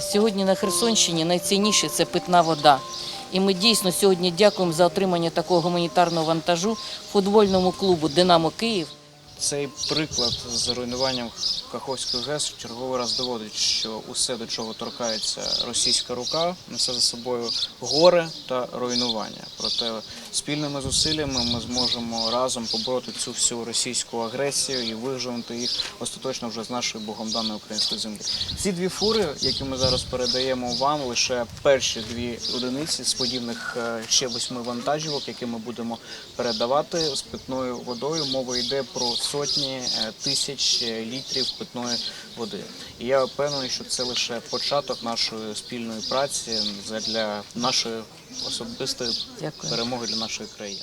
Сьогодні на Херсонщині найцінніше це питна вода. І ми дійсно сьогодні дякуємо за отримання такого гуманітарного вантажу футбольному клубу Динамо Київ. Цей приклад з руйнуванням Каховської ГЕС в черговий раз доводить, що усе, до чого торкається російська рука, несе за собою горе та руйнування. Проте спільними зусиллями ми зможемо разом побороти цю всю російську агресію і виживати їх остаточно вже з нашої богом даної української землі. Ці дві фури, які ми зараз передаємо вам, лише перші дві одиниці з подібних е, ще восьми вантажівок, які ми будемо передавати з питною водою. Мова йде про сотні е, тисяч е, літрів питної води. І я впевнений, що це лише початок нашої спільної праці для нашої особистої Дякую. перемоги для нашої країни.